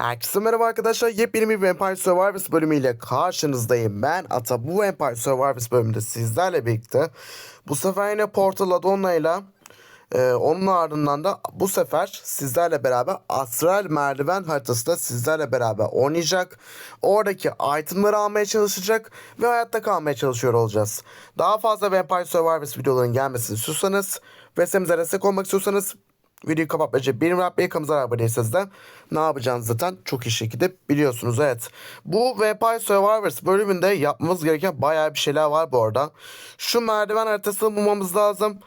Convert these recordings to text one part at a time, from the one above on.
Herkese merhaba arkadaşlar. Yepyeni bir Vampire Survivors bölümüyle karşınızdayım. Ben Ata. Bu Vampire Survivors bölümünde sizlerle birlikte bu sefer yine Portal Adonna ile e, onun ardından da bu sefer sizlerle beraber Astral Merdiven haritasında sizlerle beraber oynayacak. Oradaki itemları almaya çalışacak ve hayatta kalmaya çalışıyor olacağız. Daha fazla Vampire Survivors videolarının gelmesini istiyorsanız ve semize destek olmak istiyorsanız Videoyu kapatmaca benim yapmayı kanalımıza abone değilseniz de ne yapacağınızı zaten çok iyi şekilde biliyorsunuz. Evet. Bu Vampire Survivors bölümünde yapmamız gereken bayağı bir şeyler var bu arada. Şu merdiven haritasını bulmamız lazım.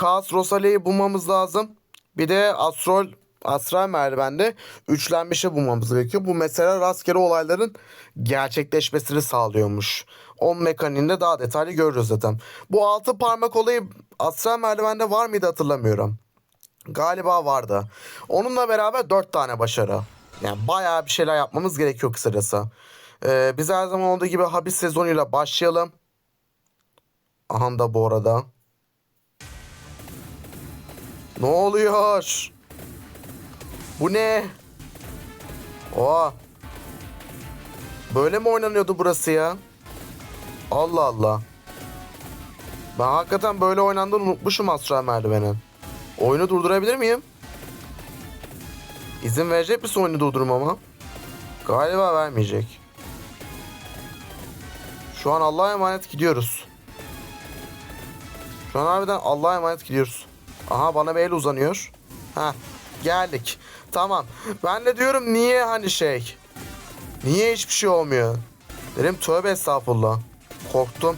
Chaos Rosalia'yı bulmamız lazım. Bir de Astrol Astral merdivende üçlenmişi bulmamız gerekiyor. Bu mesela rastgele olayların gerçekleşmesini sağlıyormuş. Onun mekaniğinde daha detaylı görürüz zaten. Bu altı parmak olayı Astral merdivende var mıydı hatırlamıyorum. Galiba vardı. Onunla beraber dört tane başarı. Yani bayağı bir şeyler yapmamız gerekiyor kısacası. Ee, biz her zaman olduğu gibi habis sezonuyla başlayalım. Aha da bu arada. Ne oluyor? Bu ne? Oha. Böyle mi oynanıyordu burası ya? Allah Allah. Ben hakikaten böyle oynandığını unutmuşum Astral Merdiven'in. Oyunu durdurabilir miyim? İzin verecek misin oyunu durdurmama? Galiba vermeyecek. Şu an Allah'a emanet gidiyoruz. Şu an harbiden Allah'a emanet gidiyoruz. Aha bana bir el uzanıyor. Ha geldik. Tamam. Ben de diyorum niye hani şey. Niye hiçbir şey olmuyor? Dedim tövbe estağfurullah. Korktum.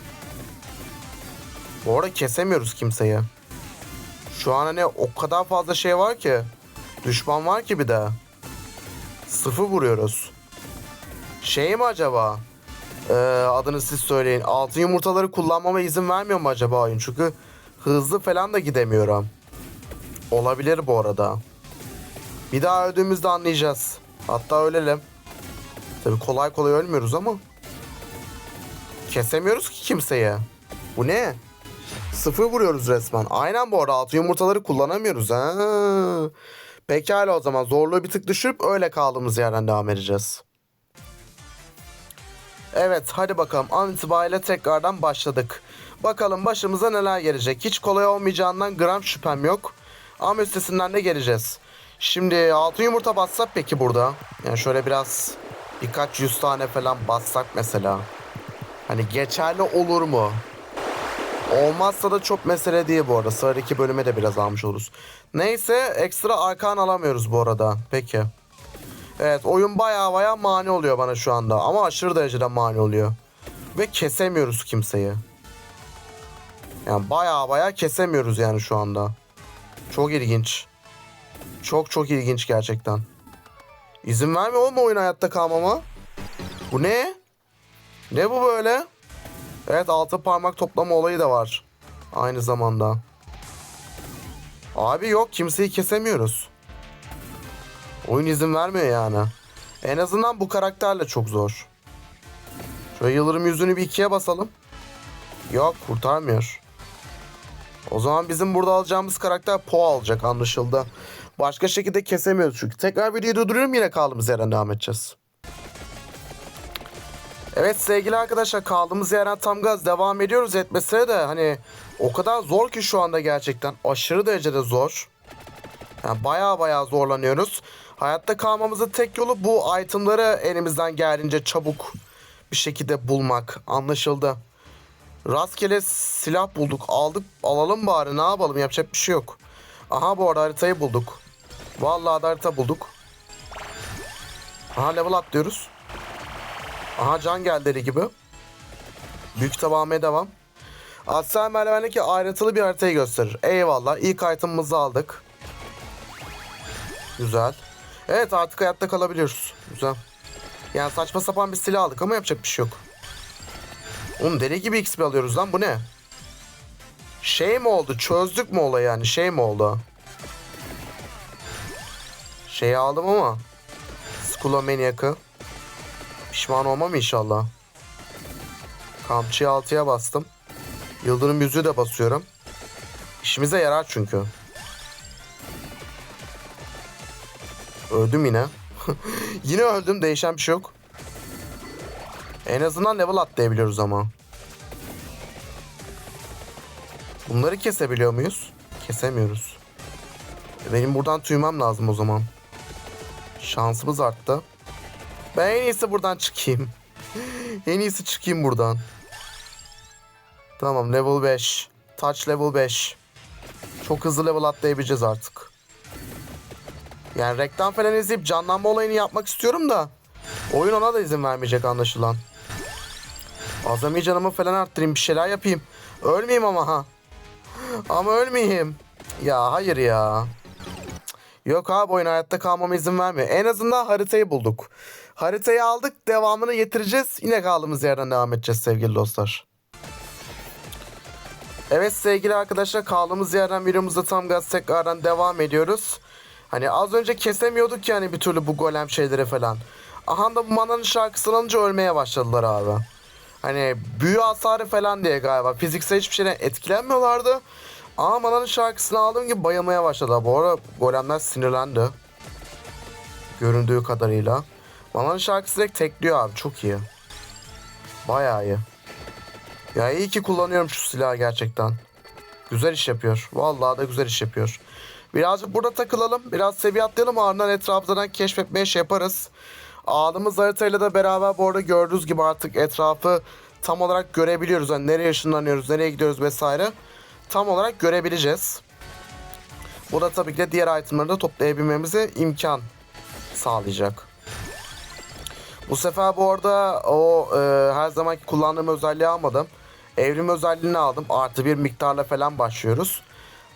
Bu arada kesemiyoruz kimseyi. Şu an hani o kadar fazla şey var ki. Düşman var ki bir de. Sıfır vuruyoruz. Şey mi acaba? Ee, adını siz söyleyin. Altın yumurtaları kullanmama izin vermiyor mu acaba oyun? Çünkü hızlı falan da gidemiyorum. Olabilir bu arada. Bir daha öldüğümüzde anlayacağız. Hatta ölelim. Tabi kolay kolay ölmüyoruz ama. Kesemiyoruz ki kimseye. Bu ne? Sıfır vuruyoruz resmen. Aynen bu arada altı yumurtaları kullanamıyoruz. Ha. Pekala o zaman zorluğu bir tık düşürüp öyle kaldığımız yerden devam edeceğiz. Evet hadi bakalım an itibariyle tekrardan başladık. Bakalım başımıza neler gelecek. Hiç kolay olmayacağından gram şüphem yok. Ama üstesinden de geleceğiz. Şimdi altın yumurta bassak peki burada? Yani şöyle biraz birkaç yüz tane falan bassak mesela. Hani geçerli olur mu? Olmazsa da çok mesele değil bu arada. Sıradaki bölüme de biraz almış oluruz. Neyse ekstra arkan alamıyoruz bu arada. Peki. Evet oyun baya baya mani oluyor bana şu anda. Ama aşırı derecede mani oluyor. Ve kesemiyoruz kimseyi. Yani baya baya kesemiyoruz yani şu anda. Çok ilginç. Çok çok ilginç gerçekten. İzin vermiyor mu oyun hayatta kalmama? Bu ne? Ne bu böyle? Evet altı parmak toplama olayı da var. Aynı zamanda. Abi yok kimseyi kesemiyoruz. Oyun izin vermiyor yani. En azından bu karakterle çok zor. Şöyle Yıldırım yüzünü bir ikiye basalım. Yok kurtarmıyor. O zaman bizim burada alacağımız karakter Po alacak anlaşıldı. Başka şekilde kesemiyoruz çünkü. Tekrar videoyu durduruyorum yine kaldığımız yerden devam edeceğiz. Evet sevgili arkadaşlar kaldığımız yerden tam gaz devam ediyoruz etmesine de hani o kadar zor ki şu anda gerçekten aşırı derecede zor. Yani baya baya zorlanıyoruz. Hayatta kalmamızın tek yolu bu itemları elimizden geldiğince çabuk bir şekilde bulmak anlaşıldı. Rastgele silah bulduk aldık alalım bari ne yapalım yapacak bir şey yok. Aha bu arada haritayı bulduk. Vallahi harita bulduk. Aha level atlıyoruz. Aha can geldi gibi. Büyük tabağımaya devam. Astral merdivendeki ayrıntılı bir haritayı gösterir. Eyvallah. İlk item'ımızı aldık. Güzel. Evet artık hayatta kalabiliyoruz. Güzel. Yani saçma sapan bir silah aldık ama yapacak bir şey yok. Oğlum deli gibi XP alıyoruz lan bu ne? Şey mi oldu? Çözdük mü olayı yani? Şey mi oldu? Şeyi aldım ama. Skulomaniac'ı. Pişman olmam inşallah. Kampçıyı 6'ya bastım. Yıldırım yüzüğü de basıyorum. İşimize yarar çünkü. Öldüm yine. Yine öldüm. Değişen bir şey yok. En azından level atlayabiliyoruz ama. Bunları kesebiliyor muyuz? Kesemiyoruz. Benim buradan tüymem lazım o zaman. Şansımız arttı. Ben en iyisi buradan çıkayım. en iyisi çıkayım buradan. Tamam level 5. Touch level 5. Çok hızlı level atlayabileceğiz artık. Yani reklam falan izleyip canlanma olayını yapmak istiyorum da. Oyun ona da izin vermeyecek anlaşılan. Azami canımı falan arttırayım bir şeyler yapayım. Ölmeyeyim ama ha. Ama ölmeyeyim. Ya hayır ya. Yok abi oyun hayatta kalmama izin vermiyor. En azından haritayı bulduk. Haritayı aldık devamını getireceğiz. Yine kaldığımız yerden devam edeceğiz sevgili dostlar. Evet sevgili arkadaşlar kaldığımız yerden videomuzda tam gaz tekrardan devam ediyoruz. Hani az önce kesemiyorduk yani bir türlü bu golem şeyleri falan. Aha da bu mananın şarkısını alınca ölmeye başladılar abi. Hani büyü hasarı falan diye galiba. Fiziksel hiçbir şeyden etkilenmiyorlardı. Ama mananın şarkısını aldığım gibi bayılmaya başladılar. Bu arada golemler sinirlendi. Göründüğü kadarıyla. Mananın şarkısı direkt tekliyor abi. Çok iyi. Bayağı iyi. Ya iyi ki kullanıyorum şu silahı gerçekten. Güzel iş yapıyor. Vallahi da güzel iş yapıyor. Birazcık burada takılalım. Biraz seviye atlayalım. Ardından etrafından keşfetmeye şey yaparız. Aldığımız haritayla da beraber bu arada gördüğünüz gibi artık etrafı tam olarak görebiliyoruz. Hani nereye ışınlanıyoruz, nereye gidiyoruz vesaire. Tam olarak görebileceğiz. Bu da tabii ki de diğer itemları da toplayabilmemize imkan sağlayacak. Bu sefer bu arada o e, her zamanki kullandığım özelliği almadım. Evrim özelliğini aldım. Artı bir miktarla falan başlıyoruz.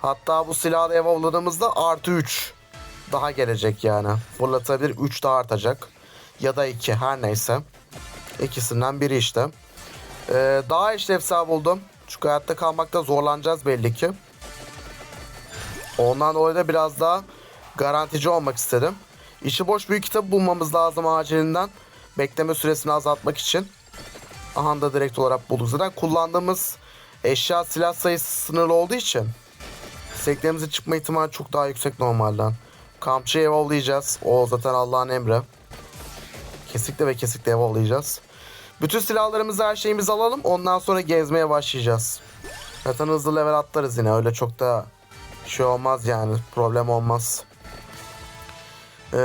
Hatta bu silahı evolvladığımızda artı 3 daha gelecek yani. Fırlatabilir 3 daha artacak. Ya da 2 her neyse. İkisinden biri işte. Ee, daha işlevsel buldum. Çünkü hayatta kalmakta zorlanacağız belli ki. Ondan dolayı da biraz daha garantici olmak istedim. İşi boş büyük kitabı bulmamız lazım acilinden. Bekleme süresini azaltmak için. Aha da direkt olarak bulduk. Zaten kullandığımız eşya silah sayısı sınırlı olduğu için isteklerimizin çıkma ihtimali çok daha yüksek normalden. Kampçıyı evollayacağız. O zaten Allah'ın emri. Kesinlikle ve kesinlikle evollayacağız. Bütün silahlarımızı her şeyimizi alalım. Ondan sonra gezmeye başlayacağız. Zaten hızlı level atlarız yine. Öyle çok da şey olmaz yani. Problem olmaz. Ee,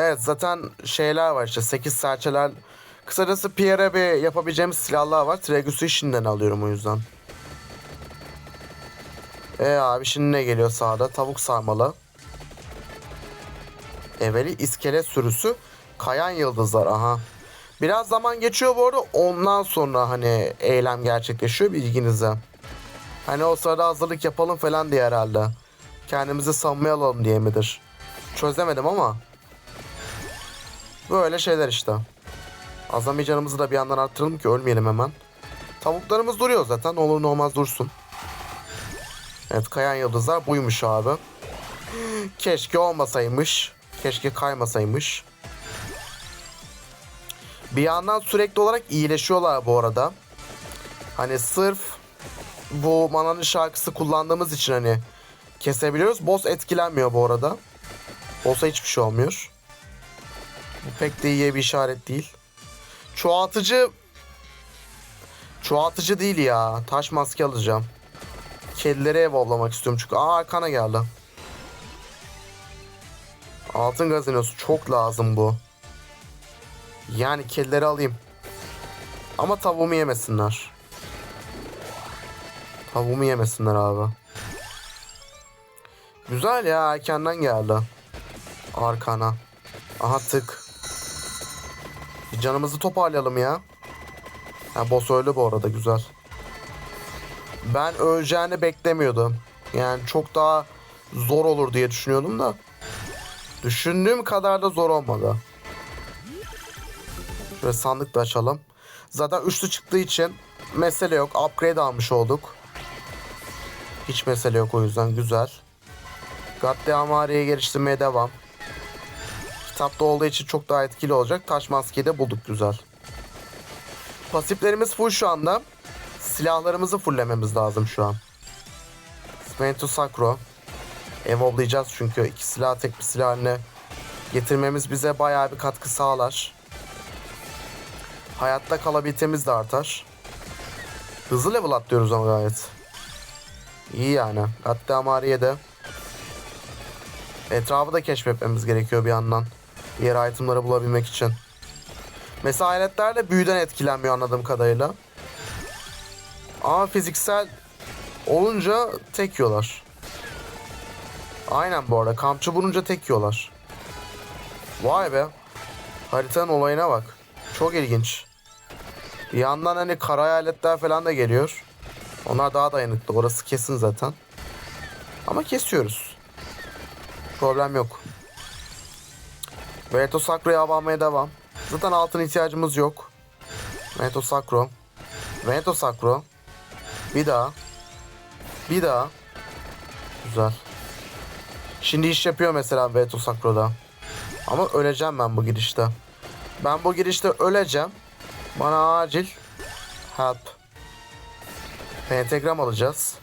evet zaten şeyler var işte 8 serçeler. Kısacası PR'e bir yapabileceğimiz silahlar var. Tregus'u işinden alıyorum o yüzden. E abi şimdi ne geliyor sağda? Tavuk sarmalı. Evveli iskelet sürüsü. Kayan yıldızlar aha. Biraz zaman geçiyor bu arada. Ondan sonra hani eylem gerçekleşiyor bilginize. Hani o sırada hazırlık yapalım falan diye herhalde. Kendimizi savunmaya alalım diye midir? Çözemedim ama. Böyle şeyler işte. Azami canımızı da bir yandan arttıralım ki ölmeyelim hemen. Tavuklarımız duruyor zaten. Olur ne olmaz dursun. Evet kayan yıldızlar buymuş abi. Keşke olmasaymış. Keşke kaymasaymış. Bir yandan sürekli olarak iyileşiyorlar bu arada. Hani sırf bu mananın şarkısı kullandığımız için hani kesebiliyoruz. Boss etkilenmiyor bu arada. Boss'a hiçbir şey olmuyor. Bu pek de iyi bir işaret değil. Çoğaltıcı Çoğaltıcı değil ya. Taş maske alacağım. Kedileri evollamak istiyorum çünkü. Aa arkana geldi. Altın gazinosu çok lazım bu. Yani kedileri alayım. Ama tavuğumu yemesinler. Tavuğumu yemesinler abi. Güzel ya erkenden geldi. Arkana. Aha tık. Bir canımızı toparlayalım ya. Ha boss öyle bu arada güzel. Ben öleceğini beklemiyordum. Yani çok daha zor olur diye düşünüyordum da. Düşündüğüm kadar da zor olmadı. Şöyle sandık da açalım. Zaten üçlü çıktığı için mesele yok. Upgrade almış olduk. Hiç mesele yok o yüzden güzel. Gatliamari'yi geliştirmeye devam. Kitapta olduğu için çok daha etkili olacak. Taş maskeyi de bulduk güzel. Pasiflerimiz full şu anda. Silahlarımızı fulllememiz lazım şu an. Spento Sacro. Evolve'layacağız çünkü iki silah tek bir silah haline getirmemiz bize bayağı bir katkı sağlar. Hayatta kalabilitemiz de artar. Hızlı level atlıyoruz ama gayet. İyi yani. Hatta Amariye de etrafı da keşfetmemiz gerekiyor bir yandan. Diğer itemları bulabilmek için. Mesela aletler de büyüden etkilenmiyor anladığım kadarıyla. Ama fiziksel olunca tek yiyorlar. Aynen bu arada. Kampçı vurunca tek yiyorlar. Vay be. Haritanın olayına bak. Çok ilginç. Bir yandan hani kara hayaletler falan da geliyor. Onlar daha dayanıklı. Orası kesin zaten. Ama kesiyoruz. Problem yok. Veto Sacro'ya abanmaya devam. Zaten altın ihtiyacımız yok. Veto Sacro. Veto Sacro. Bir daha. Bir daha. Güzel. Şimdi iş yapıyor mesela Veto Sacro'da. Ama öleceğim ben bu girişte. Ben bu girişte öleceğim. Bana acil help. Pentagram alacağız.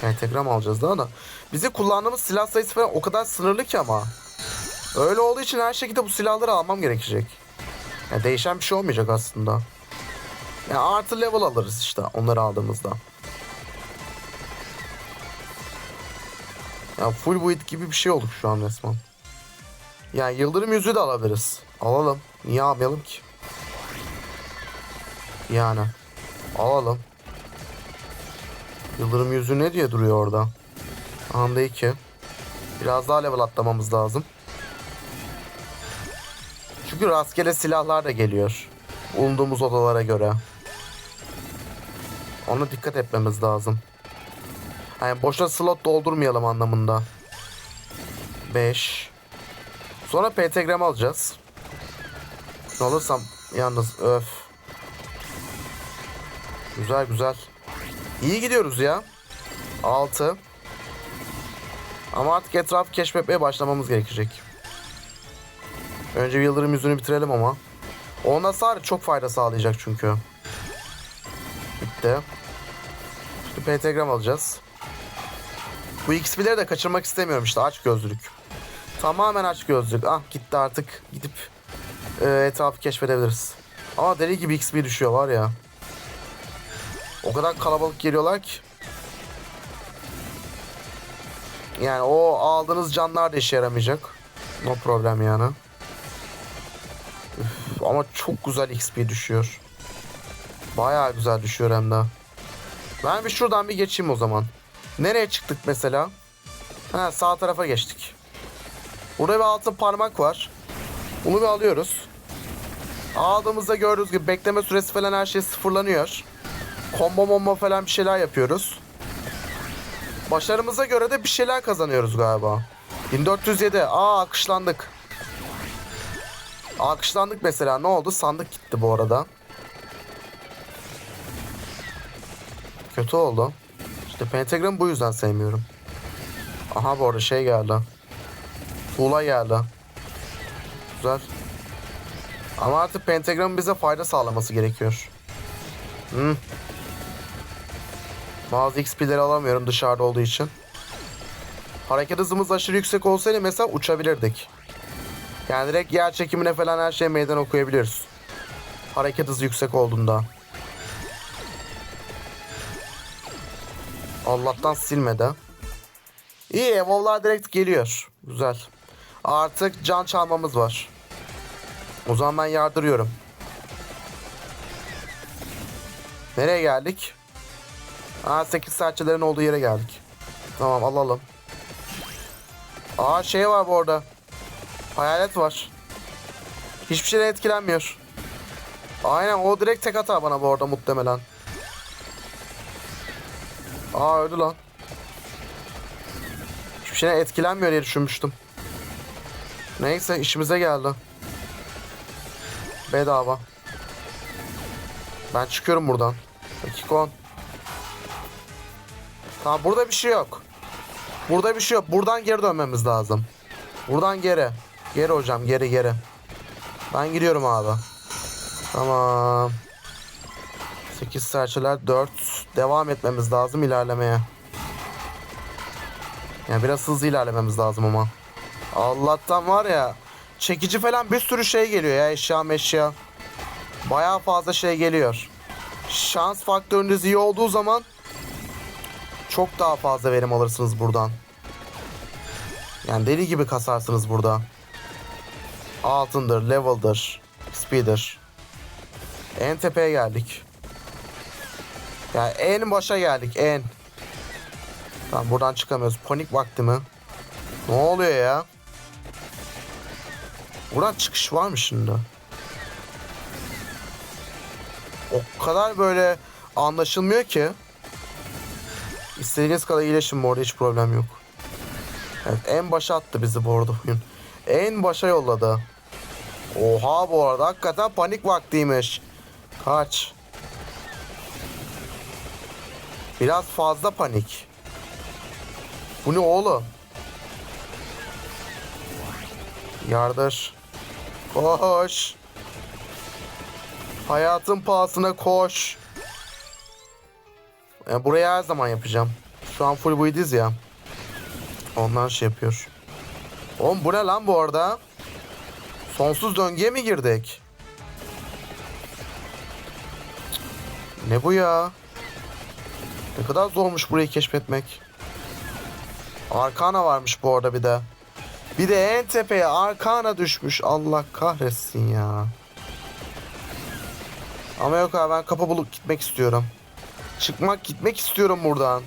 Pentagram alacağız daha da. Bizi kullandığımız silah sayısı falan o kadar sınırlı ki ama. Öyle olduğu için her şekilde bu silahları almam gerekecek. Yani değişen bir şey olmayacak aslında. Yani artı level alırız işte onları aldığımızda. Ya full build gibi bir şey olduk şu an resmen. Yani yıldırım yüzüğü de alabiliriz. Alalım. Niye almayalım ki? Yani. Alalım. Yıldırım yüzüğü ne diye duruyor orada? Anda 2. Biraz daha level atlamamız lazım. Çünkü rastgele silahlar da geliyor. Bulunduğumuz odalara göre. Ona dikkat etmemiz lazım. Yani boşa slot doldurmayalım anlamında. 5. Sonra pentagram alacağız. Ne olursam yalnız öf. Güzel güzel. İyi gidiyoruz ya. 6. Ama artık etrafı keşfetmeye başlamamız gerekecek. Önce bir yıldırım yüzünü bitirelim ama. Onda sadece çok fayda sağlayacak çünkü. Bitti. Şimdi pentagram alacağız. Bu XP'leri de kaçırmak istemiyorum işte aç gözlülük. Tamamen aç gözlük. Ah gitti artık. Gidip e, etrafı keşfedebiliriz. Ama deli gibi XP düşüyor var ya. O kadar kalabalık geliyorlar ki. Yani o aldığınız canlar da işe yaramayacak. No problem yani. Üf, ama çok güzel XP düşüyor. Bayağı güzel düşüyor hem de. Ben bir şuradan bir geçeyim o zaman. Nereye çıktık mesela? Ha sağ tarafa geçtik. Burada bir altın parmak var. Bunu bir alıyoruz. Aldığımızda gördüğünüz gibi bekleme süresi falan her şey sıfırlanıyor. Combo mombo falan bir şeyler yapıyoruz. Başarımıza göre de bir şeyler kazanıyoruz galiba. 1407. Aa akışlandık. Akışlandık mesela. Ne oldu? Sandık gitti bu arada. Kötü oldu. İşte pentagram bu yüzden sevmiyorum. Aha bu arada şey geldi. Tuğla geldi. Güzel. Ama artık pentagramın bize fayda sağlaması gerekiyor. Hmm. Bazı XP'leri alamıyorum dışarıda olduğu için. Hareket hızımız aşırı yüksek olsaydı mesela uçabilirdik. Yani direkt yer çekimine falan her şeye meydan okuyabiliriz. Hareket hızı yüksek olduğunda. Allah'tan silmedi. İyi evolvlar direkt geliyor. Güzel. Artık can çalmamız var. O zaman ben yardırıyorum. Nereye geldik? Aa 8 saatçilerin olduğu yere geldik. Tamam alalım. Aa şey var bu arada. Hayalet var. Hiçbir şeyden etkilenmiyor. Aynen o direkt tek atar bana bu arada muhtemelen. Aa öldü lan. Hiçbir şeyden etkilenmiyor diye düşünmüştüm. Neyse işimize geldi. Bedava. Ben çıkıyorum buradan. Dakikon. Tamam burada bir şey yok. Burada bir şey yok. Buradan geri dönmemiz lazım. Buradan geri. Geri hocam geri geri. Ben gidiyorum abi. Tamam. 8 serçeler 4. Devam etmemiz lazım ilerlemeye. Yani biraz hızlı ilerlememiz lazım ama. Allah'tan var ya. Çekici falan bir sürü şey geliyor ya eşya meşya. Bayağı fazla şey geliyor. Şans faktörünüz iyi olduğu zaman çok daha fazla verim alırsınız buradan. Yani deli gibi kasarsınız burada. Altındır, level'dır, speeder. En tepeye geldik. Yani en başa geldik, en. Tamam buradan çıkamıyoruz. Panik vakti mi? Ne oluyor ya? Buradan çıkış var mı şimdi? O kadar böyle anlaşılmıyor ki. İstediğiniz kadar iyileşin bu arada hiç problem yok. Evet en başa attı bizi bu arada oyun. En başa yolladı. Oha bu arada hakikaten panik vaktiymiş. Kaç. Biraz fazla panik. Bu ne oğlum? Yardır. Koş. Hayatın pahasına koş. E, burayı her zaman yapacağım. Şu an full buidiz ya. Ondan şey yapıyor. Oğlum bu ne lan bu arada? Sonsuz döngüye mi girdik? Ne bu ya? Ne kadar zormuş burayı keşfetmek. Arkana varmış bu arada bir de. Bir de en tepeye arkana düşmüş. Allah kahretsin ya. Ama yok abi ben kapı bulup gitmek istiyorum. Çıkmak gitmek istiyorum buradan.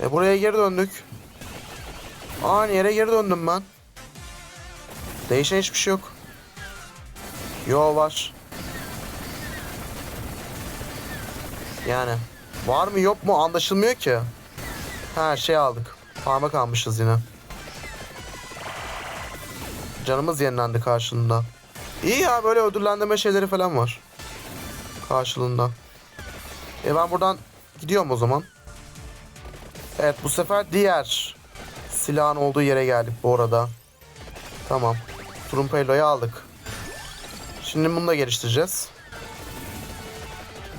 E buraya geri döndük. Aynı yere geri döndüm ben. Değişen hiçbir şey yok. Yo var. Yani var mı yok mu anlaşılmıyor ki. Her şey aldık. Parmak almışız yine. Canımız yenilendi karşılığında. İyi ya böyle ödüllendirme şeyleri falan var. Karşılığında. E ben buradan gidiyorum o zaman. Evet bu sefer diğer silahın olduğu yere geldik bu arada. Tamam. Trumpello'yu aldık. Şimdi bunu da geliştireceğiz.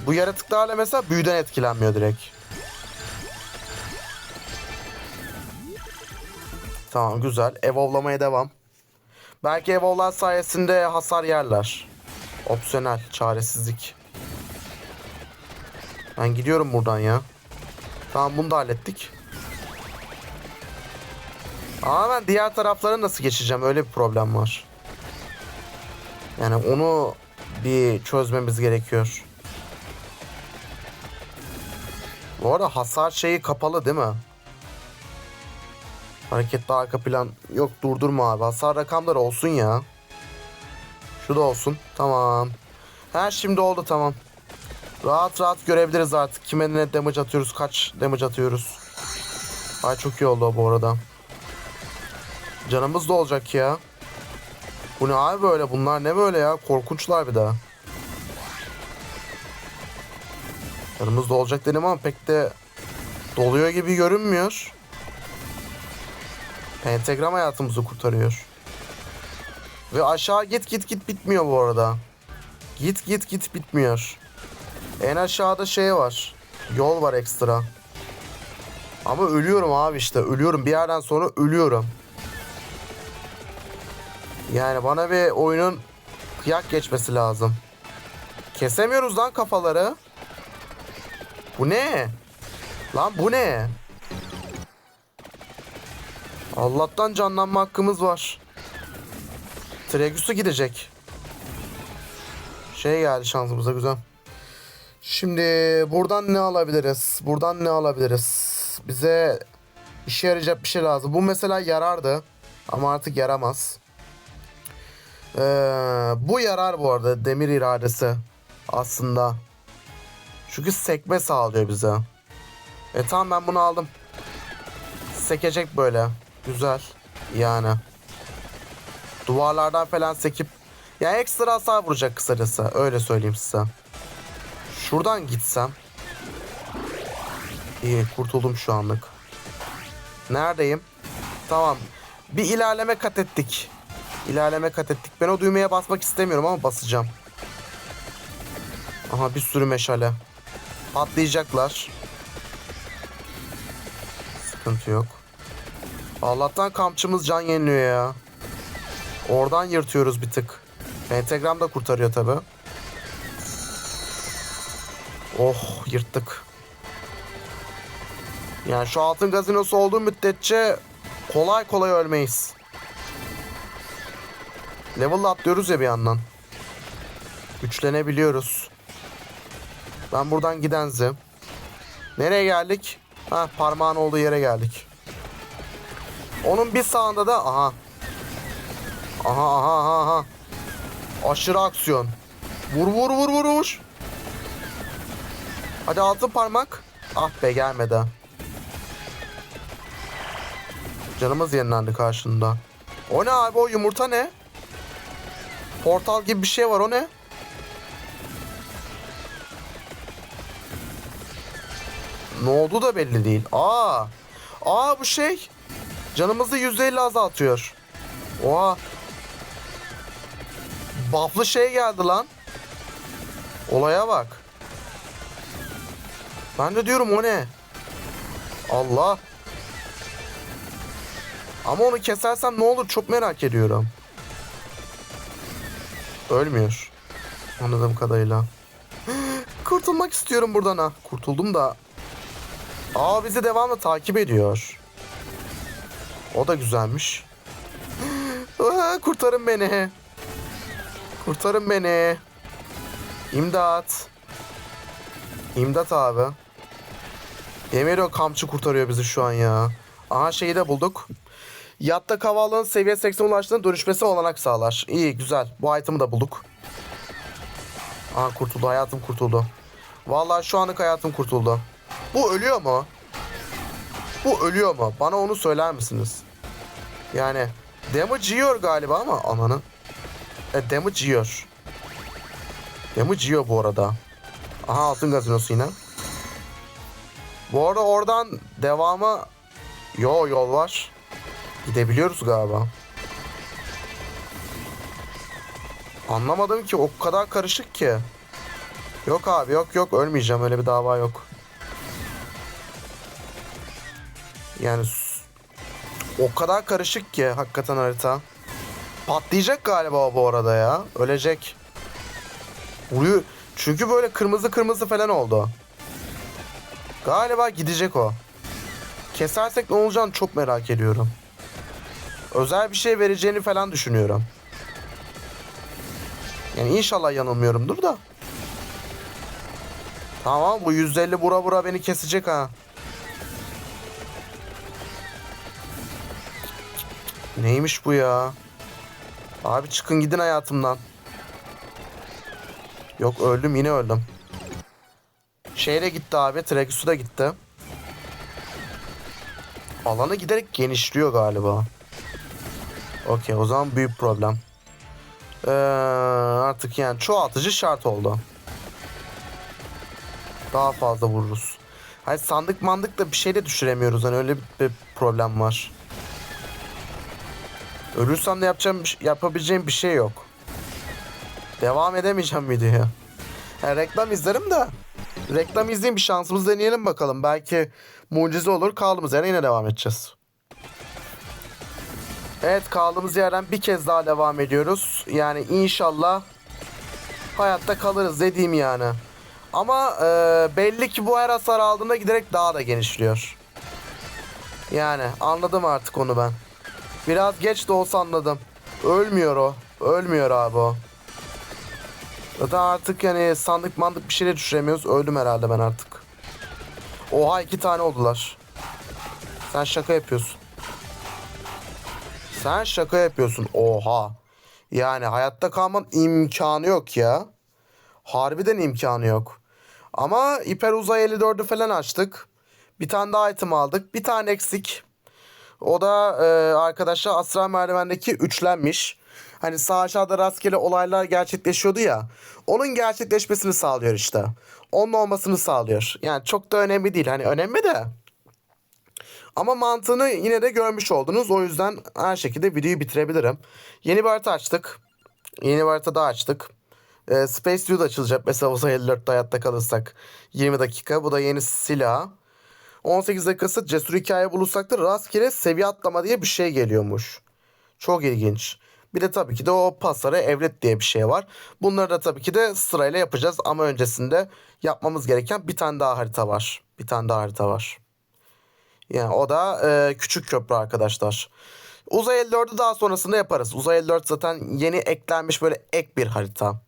Bu yaratıklarla mesela büyüden etkilenmiyor direkt. Tamam güzel. Evolvlamaya devam. Belki evolvlar sayesinde hasar yerler. Opsiyonel. Çaresizlik. Ben gidiyorum buradan ya. Tamam bunu da hallettik. Ama ben diğer tarafları nasıl geçeceğim? Öyle bir problem var. Yani onu bir çözmemiz gerekiyor. Bu arada hasar şeyi kapalı değil mi? Hareketli arka plan yok durdurma abi. Hasar rakamları olsun ya. Şu da olsun. Tamam. Her şimdi oldu tamam. Rahat rahat görebiliriz artık. Kime ne damage atıyoruz, kaç damage atıyoruz. Ay çok iyi oldu bu arada. Canımız da olacak ya. Bu ne abi böyle? Bunlar ne böyle ya? Korkunçlar bir daha. Canımız da olacak dedim ama pek de doluyor gibi görünmüyor. Pentagram hayatımızı kurtarıyor. Ve aşağı git git git bitmiyor bu arada. Git git git bitmiyor. En aşağıda şey var. Yol var ekstra. Ama ölüyorum abi işte. Ölüyorum. Bir yerden sonra ölüyorum. Yani bana bir oyunun kıyak geçmesi lazım. Kesemiyoruz lan kafaları. Bu ne? Lan bu ne? Allah'tan canlanma hakkımız var. Tregus'u gidecek. Şey geldi şansımıza güzel. Şimdi buradan ne alabiliriz? Buradan ne alabiliriz? Bize işe yarayacak bir şey lazım. Bu mesela yarardı. Ama artık yaramaz. Ee, bu yarar bu arada. Demir iradesi. Aslında. Çünkü sekme sağlıyor bize. E tamam ben bunu aldım. Sekecek böyle. Güzel. Yani. Duvarlardan falan sekip ya ekstra hasar vuracak kısacası. Öyle söyleyeyim size. Şuradan gitsem. İyi kurtuldum şu anlık. Neredeyim? Tamam. Bir ilerleme kat ettik. İlerleme kat ettik. Ben o düğmeye basmak istemiyorum ama basacağım. Aha bir sürü meşale. Patlayacaklar. sıkıntı yok. Allah'tan kampçımız can yeniliyor ya. Oradan yırtıyoruz bir tık. Pentagram da kurtarıyor tabi. Oh yırttık. Yani şu altın gazinosu olduğu müddetçe kolay kolay ölmeyiz. Level atlıyoruz ya bir yandan. Güçlenebiliyoruz. Ben buradan gidenzim. Nereye geldik? Ha parmağın olduğu yere geldik. Onun bir sağında da aha. Aha aha aha aha. Aşırı aksiyon. Vur vur vur vur vur. Hadi altın parmak. Ah be gelmedi. Canımız yenilendi karşında. O ne abi o yumurta ne? Portal gibi bir şey var o ne? Ne oldu da belli değil. Aa. Aa bu şey. Canımızı %50 azaltıyor. Oha. Bufflı şey geldi lan. Olaya bak. Ben de diyorum o ne? Allah. Ama onu kesersem ne olur çok merak ediyorum. Ölmüyor. Anladığım kadarıyla. Kurtulmak istiyorum buradan ha. Kurtuldum da. Aa bizi devamlı takip ediyor. O da güzelmiş. Kurtarın beni. Kurtarın beni. İmdat. İmdat abi. Yemin ediyorum kamçı kurtarıyor bizi şu an ya. Aha şeyi de bulduk. Yatta kavalının seviye 80 ulaştığında dönüşmesi olanak sağlar. İyi güzel. Bu item'ı da bulduk. Aha kurtuldu hayatım kurtuldu. Vallahi şu anlık hayatım kurtuldu. Bu ölüyor mu? Bu ölüyor mu? Bana onu söyler misiniz? Yani damage yiyor galiba ama ananı. E, damage yiyor. Damage yiyor bu arada. Aha altın gazinosu yine. Bu arada oradan devamı yo yol var. Gidebiliyoruz galiba. Anlamadım ki o kadar karışık ki. Yok abi yok yok ölmeyeceğim öyle bir dava yok. Yani o kadar karışık ki hakikaten harita. Patlayacak galiba bu arada ya. Ölecek. Vuruyor. Çünkü böyle kırmızı kırmızı falan oldu. Galiba gidecek o. Kesersek ne olacağını çok merak ediyorum. Özel bir şey vereceğini falan düşünüyorum. Yani inşallah yanılmıyorumdur da. Tamam bu 150 bura bura beni kesecek ha. Neymiş bu ya? Abi çıkın gidin hayatımdan. Yok öldüm yine öldüm. Şehre gitti abi. Trekisu da gitti. Alanı giderek genişliyor galiba. Okey o zaman büyük problem. Ee, artık yani çoğaltıcı şart oldu. Daha fazla vururuz. Hayır sandık mandık da bir şey de düşüremiyoruz. Hani öyle bir, bir problem var. Ölürsem de yapacağım, bir- yapabileceğim bir şey yok. Devam edemeyeceğim videoya. Ha, reklam izlerim de. Reklam izleyeyim bir şansımız deneyelim bakalım. Belki mucize olur. Kaldığımız yerden yine devam edeceğiz. Evet kaldığımız yerden bir kez daha devam ediyoruz. Yani inşallah hayatta kalırız dediğim yani. Ama e, belli ki bu her hasar aldığında giderek daha da genişliyor. Yani anladım artık onu ben. Biraz geç de olsa anladım. Ölmüyor o. Ölmüyor abi o. Zaten artık yani sandık mandık bir şey de düşüremiyoruz. Öldüm herhalde ben artık. Oha iki tane oldular. Sen şaka yapıyorsun. Sen şaka yapıyorsun. Oha. Yani hayatta kalmanın imkanı yok ya. Harbiden imkanı yok. Ama hiper uzay 54'ü falan açtık. Bir tane daha item aldık. Bir tane eksik. O da e, arkadaşlar Asra Merdiven'deki üçlenmiş. Hani sağ aşağıda rastgele olaylar gerçekleşiyordu ya. Onun gerçekleşmesini sağlıyor işte. Onun olmasını sağlıyor. Yani çok da önemli değil. Hani önemli de. Ama mantığını yine de görmüş oldunuz. O yüzden her şekilde videoyu bitirebilirim. Yeni bir harita açtık. Yeni bir harita daha açtık. E, Space Dude açılacak. Mesela olsa 54'te hayatta kalırsak 20 dakika. Bu da yeni silah. 18 dakikası cesur hikaye bulursak da rastgele seviye atlama diye bir şey geliyormuş. Çok ilginç. Bir de tabii ki de o pasarı evret diye bir şey var. Bunları da tabii ki de sırayla yapacağız ama öncesinde yapmamız gereken bir tane daha harita var. Bir tane daha harita var. Yani o da e, küçük köprü arkadaşlar. Uzay 54'ü daha sonrasında yaparız. Uzay 54 zaten yeni eklenmiş böyle ek bir harita.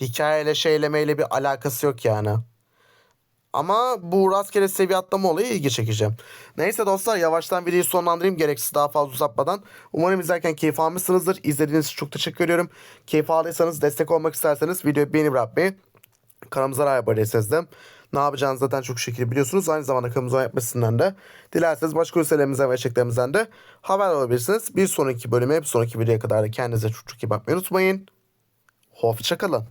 Hikayeyle şeylemeyle bir alakası yok yani. Ama bu rastgele seviye atlama olayı ilgi çekici. Neyse dostlar yavaştan videoyu sonlandırayım gereksiz daha fazla uzatmadan. Umarım izlerken keyif almışsınızdır. İzlediğiniz için çok teşekkür ediyorum. Keyif aldıysanız destek olmak isterseniz videoyu beğenip bırakmayı. Kanalımıza abone değilseniz de ne yapacağınızı zaten çok şekilde biliyorsunuz. Aynı zamanda kanalımıza yapmasından da dilerseniz başka ürünlerimizden ve içeriklerimizden de haber alabilirsiniz. Bir sonraki bölüme bir sonraki videoya kadar da kendinize çok çok iyi bakmayı unutmayın. Hoşçakalın.